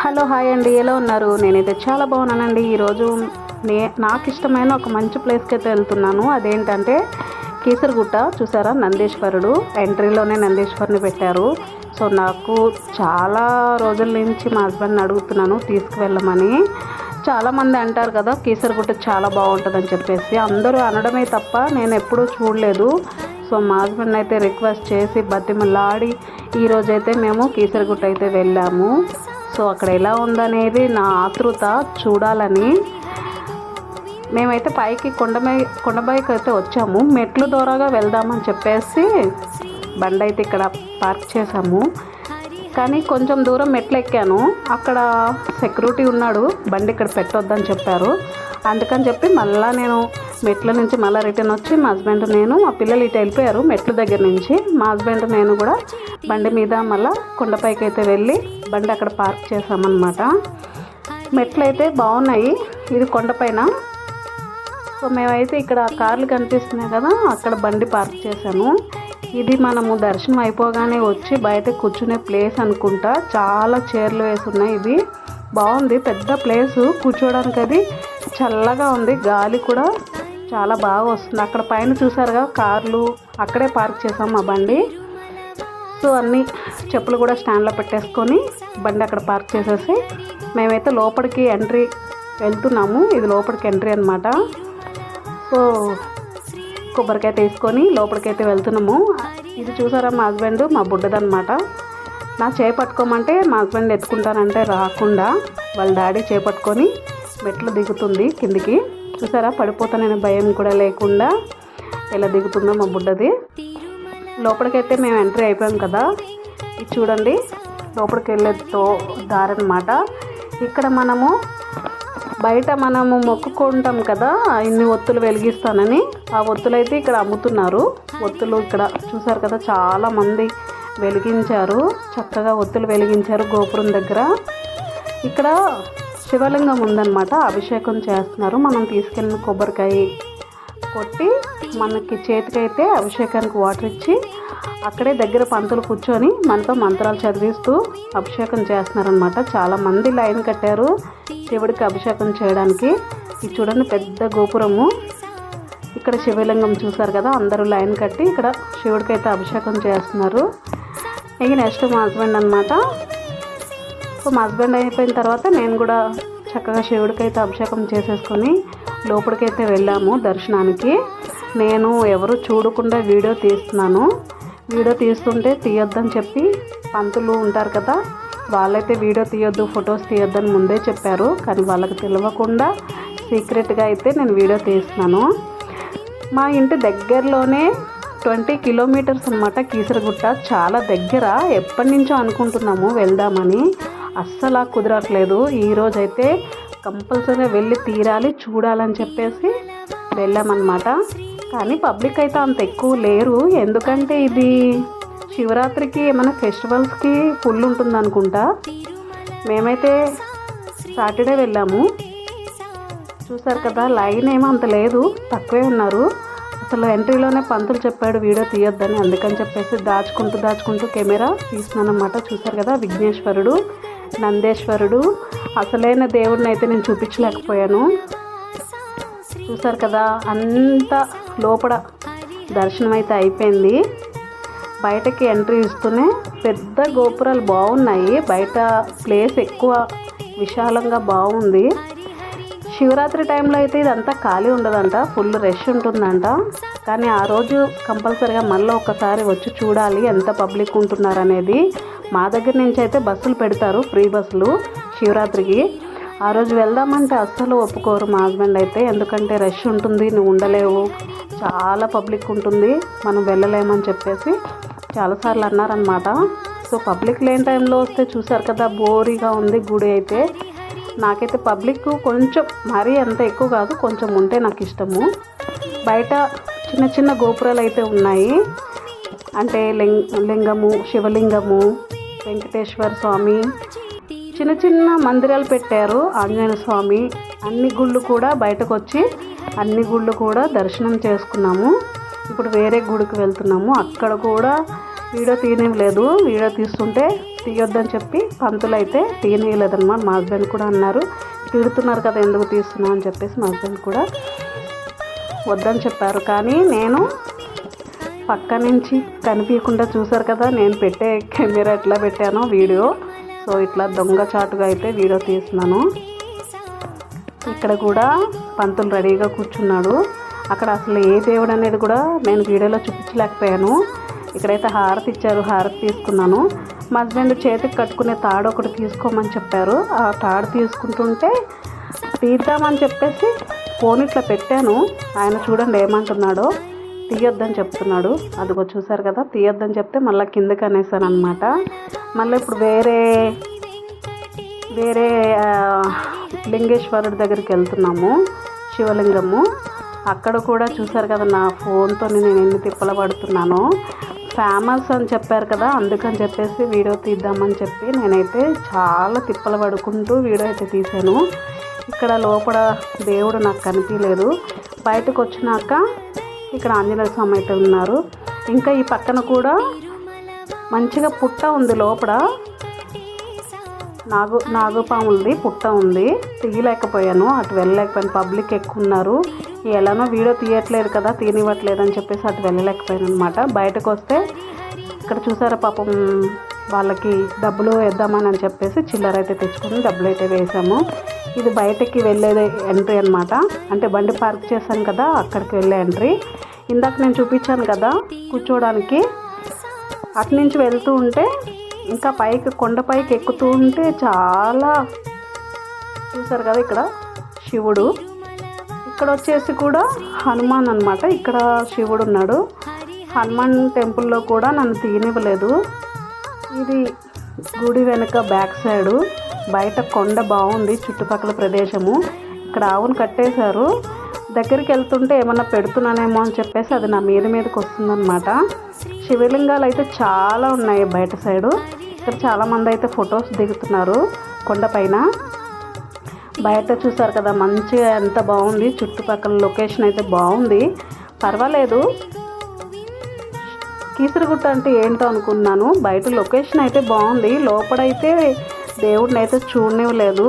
Hello hi అండి ఎలా ఉన్నారు? నేనైతే చాలా బాగున్నానండి. ఈరోజు నే నాకు ఇష్టమైన ఒక మంచి ప్లేస్కి అయితే వెళ్తున్నాను. అదేంటంటే కీసరగుట్ట చూసారా? నందీశ్వరుడు ఎంట్రీలోనే నందీశ్వరుని పెట్టారు. సో నాకు చాలా రోజుల నుంచి మా హస్బెండ్ని అడుగుతున్నాను తీసుకువెళ్ళమని. చాలామంది అంటారు కదా కీసరగుట్ట చాలా బాగుంటుందని చెప్పేసి. అందరూ అనడమే తప్ప నేను ఎప్పుడూ చూడలేదు. సో మా హస్బెండ్ అయితే రిక్వెస్ట్ చేసి బతిమలాడి ఈరోజైతే మేము కీసరగుట్ట అయితే వెళ్ళాము. సో అక్కడ ఎలా ఉందనేది నా ఆతృత చూడాలని మేమైతే పైకి కొండమై కొండపైకి అయితే వచ్చాము. మెట్లు ద్వారాగా వెళ్దామని చెప్పేసి బండి అయితే ఇక్కడ పార్క్ చేసాము కానీ కొంచెం దూరం మెట్లు ఎక్కాను. అక్కడ సెక్యూరిటీ ఉన్నాడు. బండి ఇక్కడ పెట్టొద్దని చెప్పారు. అందుకని చెప్పి మళ్ళీ నేను మెట్ల నుంచి మళ్ళీ రిటర్న్ వచ్చి మా హస్బెండ్ నేను మా పిల్లలు ఇటు వెళ్ళిపోయారు మెట్ల దగ్గర నుంచి. మా హస్బెండ్ నేను కూడా బండి మీద మళ్ళీ కొండపైకి అయితే వెళ్ళి బండి అక్కడ పార్క్ చేసామన్నమాట మెట్లు అయితే బాగున్నాయి. ఇది కొండపైన. సో మేమైతే ఇక్కడ కార్లు కనిపిస్తున్నాయి కదా అక్కడ బండి పార్క్ చేశాను ఇది మనము దర్శనం అయిపోగానే వచ్చి బయట కూర్చునే ప్లేస్ అనుకుంటా. చాలా చైర్లు వేసి ఉన్నాయి ఇది బాగుంది. పెద్ద ప్లేస్. కూర్చోవడానికి అది చల్లగా ఉంది. గాలి కూడా చాలా బాగా వస్తుంది. అక్కడ పైన చూసారుగా కార్లు అక్కడే పార్క్ చేసాం మా బండి. సో అన్ని చెప్పులు కూడా స్టాండ్లో పెట్టేసుకొని బండి అక్కడ పార్క్ చేసేసి మేమైతే లోపలికి ఎంట్రీ వెళ్తున్నాము. ఇది లోపలికి ఎంట్రీ అనమాట సో కొబ్బరికాయ తీసుకొని లోపలికైతే వెళ్తున్నాము. ఇది చూసారా మా హస్బెండ్? మా బుడ్డదనమాట నా చేపట్టుకోమంటే మా హస్బెండ్ ఎత్తుకుంటానంటే రాకుండా వాళ్ళ డాడీ చేపట్టుకొని మెట్లు దిగుతుంది కిందికి. చూసారా? పడిపోతాననే భయం కూడా లేకుండా ఎలా దిగుతుందో మా బుడ్డది. లోపలికైతే మేము ఎంట్రీ అయిపోయాం కదా. ఇది చూడండి లోపలికి వెళ్ళే తో దారనమాట ఇక్కడ మనము బయట మనము మొక్కుకుంటాం కదా ఇన్ని ఒత్తులు వెలిగిస్తానని. ఆ ఒత్తులు అయితే ఇక్కడ అమ్ముతున్నారు. ఒత్తులు ఇక్కడ చూసారు కదా చాలామంది వెలిగించారు. చక్కగా ఒత్తులు వెలిగించారు గోపురం దగ్గర. ఇక్కడ శివలింగం ఉందన్నమాట. అభిషేకం చేస్తున్నారు. మనం తీసుకెళ్ళిన కొబ్బరికాయ కొట్టి మనకి చేతికైతే అభిషేకానికి వాటర్ ఇచ్చి అక్కడే దగ్గర పంతులు కూర్చొని మనతో మంత్రాలు చదివిస్తూ అభిషేకం చేస్తున్నారనమాట చాలామంది లైన్ కట్టారు శివుడికి అభిషేకం చేయడానికి. ఇది చూడండి పెద్ద గోపురము. ఇక్కడ శివలింగం చూసారు కదా అందరూ లైన్ కట్టి ఇక్కడ శివుడికి అయితే అభిషేకం చేస్తున్నారు. ఇక నెక్స్ట్ మా హస్బెండ్ అనమాట సో మా హస్బెండ్ అయిపోయిన తర్వాత నేను కూడా చక్కగా శివుడికైతే అభిషేకం చేసేసుకొని లోపలికైతే వెళ్ళాము దర్శనానికి. నేను ఎవరు చూడకుండా వీడియో తీస్తున్నాను. వీడియో తీస్తుంటే తీయొద్దని చెప్పి పంతులు ఉంటారు కదా వాళ్ళైతే వీడియో తీయొద్దు ఫొటోస్ తీయొద్దని ముందే చెప్పారు. కానీ వాళ్ళకి తెలియకుండా సీక్రెట్గా అయితే నేను వీడియో తీస్తున్నాను. మా ఇంటి దగ్గరలోనే ట్వంటీ కిలోమీటర్స్ అనమాట కీసరగుట్ట. చాలా దగ్గర. ఎప్పటి నుంచో అనుకుంటున్నాము వెళ్దామని. అస్సలు కుదరట్లేదు. ఈరోజైతే కంపల్సరీగా వెళ్ళి తీరాలి చూడాలని చెప్పేసి వెళ్ళామన్నమాట. కానీ పబ్లిక్ అయితే అంత ఎక్కువ లేరు. ఎందుకంటే ఇది శివరాత్రికి ఏమైనా ఫెస్టివల్స్కి ఫుల్ ఉంటుంది అనుకుంటా మేమైతే సాటర్డే వెళ్ళాము. చూసారు కదా లైన్ ఏమో అంత లేదు. తక్కువే ఉన్నారు. అసలు ఎంట్రీలోనే పంతులు చెప్పాడు వీడియో తీయొద్దని. అందుకని చెప్పేసి దాచుకుంటూ దాచుకుంటూ కెమెరా తీసినానమాట అనమాట చూసారు కదా విఘ్నేశ్వరుడు. నందేశ్వరుడు. అసలైన దేవుడిని అయితే నేను చూపించలేకపోయాను. చూసారు కదా అంత లోపల దర్శనం అయితే అయిపోయింది. బయటకి ఎంట్రీ ఇస్తూనే పెద్ద గోపురాలు బాగున్నాయి. బయట ప్లేస్ ఎక్కువ విశాలంగా బాగుంది. శివరాత్రి టైంలో అయితే ఇదంతా ఖాళీ ఉండదంట ఫుల్ రష్ ఉంటుందంట. కానీ ఆ రోజు కంపల్సరిగా మళ్ళీ ఒకసారి వచ్చి చూడాలి ఎంత పబ్లిక్ ఉంటున్నారు అనేది. మా దగ్గర నుంచి అయితే బస్సులు పెడతారు ఫ్రీ బస్సులు శివరాత్రికి. ఆ రోజు వెళ్దామంటే అస్సలు ఒప్పుకోరు మా హస్బెండ్ అయితే ఎందుకంటే రష్ ఉంటుంది నువ్వు ఉండలేవు. చాలా పబ్లిక్ ఉంటుంది మనం వెళ్ళలేమని చెప్పేసి చాలాసార్లు అన్నారనమాట సో పబ్లిక్ లేని టైంలో వస్తే చూసారు కదా బోరీగా ఉంది గుడి అయితే. నాకైతే పబ్లిక్ కొంచెం మరీ అంత ఎక్కువ కాదు కొంచెం ఉంటే నాకు ఇష్టము. బయట చిన్న చిన్న గోపురాలు అయితే ఉన్నాయి. అంటే లింగ లింగము శివలింగము వెంకటేశ్వర స్వామి. చిన్న చిన్న మందిరాలు పెట్టారు ఆంజనేయ స్వామి. అన్ని గుళ్ళు కూడా బయటకు వచ్చి అన్ని గుళ్ళు కూడా దర్శనం చేసుకున్నాము. ఇప్పుడు వేరే గుడికి వెళ్తున్నాము. అక్కడ కూడా వీడియో తీయనేం లేదు వీడియో తీస్తుంటే తీయొద్దని చెప్పి పంతులు అయితే తీయనీయలేదన్నమాట మా హస్బెండ్ కూడా అన్నారు. తిడుతున్నారు కదా ఎందుకు తీస్తున్నావు? అని చెప్పేసి మా హస్బెండ్ కూడా వద్దని చెప్పారు. కానీ నేను పక్క నుంచి కనిపించకుండా చూసారు కదా నేను పెట్టే కెమెరా ఎట్లా పెట్టానో వీడియో. సో ఇట్లా దొంగ చాటుగా అయితే వీడియో తీస్తున్నాను. ఇక్కడ కూడా పంతులు రెడీగా కూర్చున్నాడు. అక్కడ అసలు ఏ దేవుడు అనేది కూడా నేను వీడియోలో చూపించలేకపోయాను. ఇక్కడైతే హారతి ఇచ్చారు హారతి తీసుకున్నాను. మా హస్బెండ్ చేతికి కట్టుకునే తాడు ఒకటి తీసుకోమని చెప్పారు. ఆ తాడు తీసుకుంటుంటే తీద్దామని చెప్పేసి ఫోన్ ఇట్లా పెట్టాను. ఆయన చూడండి ఏమంటున్నాడో. తీయొద్దని చెప్తున్నాడు. అదిగో చూసారు కదా తీయొద్దని చెప్తే మళ్ళీ కిందకి అనేసాను అనమాట మళ్ళీ ఇప్పుడు వేరే వేరే లింగేశ్వరుడి దగ్గరికి వెళ్తున్నాము శివలింగము. అక్కడ కూడా చూసారు కదా నా ఫోన్తో నేను ఎన్ని తిప్పలు పడుతున్నానో. ఫేమస్ అని చెప్పారు కదా అందుకని చెప్పేసి వీడియో తీద్దామని చెప్పి నేనైతే చాలా తిప్పలు పడుకుంటూ వీడియో అయితే తీశాను. ఇక్కడ లోపల దేవుడు నాకు కనిపించలేదు. బయటకు వచ్చినాక ఇక్కడ ఆంజనేయ స్వామి అయితే ఉన్నారు. ఇంకా ఈ పక్కన కూడా మంచిగా పుట్ట ఉంది లోపల. నాగు నాగుపాములది పుట్ట ఉంది. తీయలేకపోయాను అటు వెళ్ళలేకపోయాను. పబ్లిక్ ఎక్కువ ఉన్నారు. ఎలానో వీడియో తీయట్లేదు కదా తీయనివ్వట్లేదు అని చెప్పేసి అటు వెళ్ళలేకపోయాను అనమాట బయటకు వస్తే ఇక్కడ చూసారా పాపం వాళ్ళకి డబ్బులు వేద్దామని అని చెప్పేసి చిల్లర అయితే తెచ్చుకుని డబ్బులు అయితే వేసాము ఇది బయటకి వెళ్ళేది ఎంట్రీ అనమాట అంటే బండి పార్క్ చేశాను కదా అక్కడికి వెళ్ళే ఎంట్రీ ఇందాక నేను చూపించాను కదా కూర్చోవడానికి. అటునుంచి వెళ్తూ ఉంటే ఇంకా పైకి కొండపైకి ఎక్కుతూ ఉంటే చాలా చూసారు కదా ఇక్కడ శివుడు. ఇక్కడ వచ్చేసి కూడా హనుమాన్ అన్నమాట. ఇక్కడ శివుడు ఉన్నాడు. హనుమాన్ టెంపుల్లో కూడా నన్ను తీయనివ్వలేదు. ఇది గుడి వెనుక బ్యాక్ సైడు. బయట కొండ బాగుంది చుట్టుపక్కల ప్రదేశము. ఇక్కడ ఆవును కట్టేశారు. దగ్గరికి వెళ్తుంటే ఏమన్నా పెడుతున్నానేమో అని చెప్పేసి అది నా మీద మీదకి వస్తుందన్నమాట. శివలింగాలు అయితే చాలా ఉన్నాయి బయట సైడు. ఇక్కడ చాలామంది అయితే ఫొటోస్ దిగుతున్నారు కొండపైన బయట చూసారు కదా మంచిగా ఎంత బాగుంది. చుట్టుపక్కల లొకేషన్ అయితే బాగుంది. పర్వాలేదు. కీసరగుట్ట అంటే ఏంటో అనుకున్నాను. బయట లొకేషన్ అయితే బాగుంది. లోపడైతే దేవుడిని అయితే చూడనివ్వలేదు.